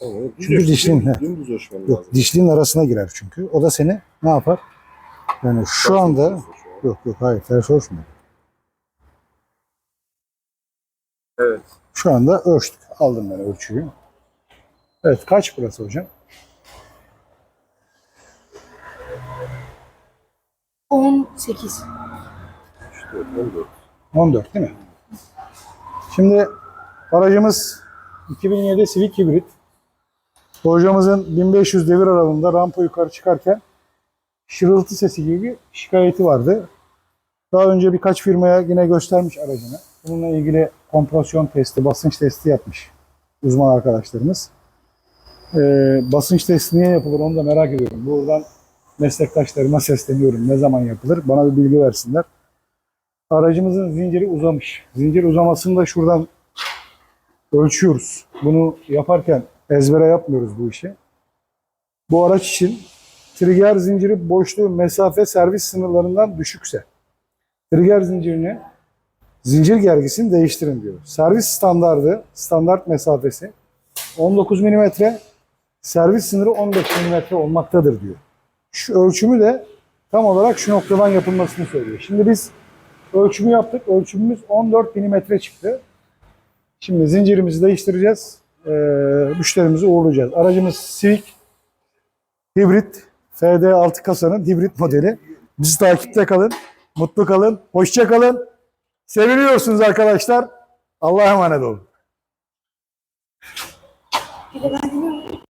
Tamam, Çünkü he. dümdüz ölçmen Yok, dişliğin arasına girer çünkü. O da seni ne yapar? Yani şu anda yok yok hayır ters ölçmüyor. Evet. Şu anda ölçtük. Aldım ben ölçüyü. Evet kaç burası hocam? 18. İşte 14. 14 değil mi? Şimdi aracımız 2007 Civic Hibrit. Hocamızın 1500 devir aralığında rampa yukarı çıkarken şırıltı sesi gibi şikayeti vardı. Daha önce birkaç firmaya yine göstermiş aracını. Bununla ilgili kompresyon testi, basınç testi yapmış uzman arkadaşlarımız. Ee, basınç testi niye yapılır onu da merak ediyorum. Buradan meslektaşlarıma sesleniyorum. Ne zaman yapılır? Bana bir bilgi versinler. Aracımızın zinciri uzamış. Zincir uzamasını da şuradan ölçüyoruz. Bunu yaparken ezbere yapmıyoruz bu işi. Bu araç için trigger zinciri boşluğu mesafe servis sınırlarından düşükse trigger zincirini zincir gergisini değiştirin diyor. Servis standardı, standart mesafesi 19 mm, servis sınırı 15 mm olmaktadır diyor. Şu ölçümü de tam olarak şu noktadan yapılmasını söylüyor. Şimdi biz ölçümü yaptık. Ölçümümüz 14 mm çıktı. Şimdi zincirimizi değiştireceğiz. Ee, müşterimizi uğurlayacağız. Aracımız Civic hibrit FD6 kasanın hibrit modeli. Bizi takipte kalın. Mutlu kalın. Hoşça kalın. Seviliyorsunuz arkadaşlar. Allah'a emanet olun.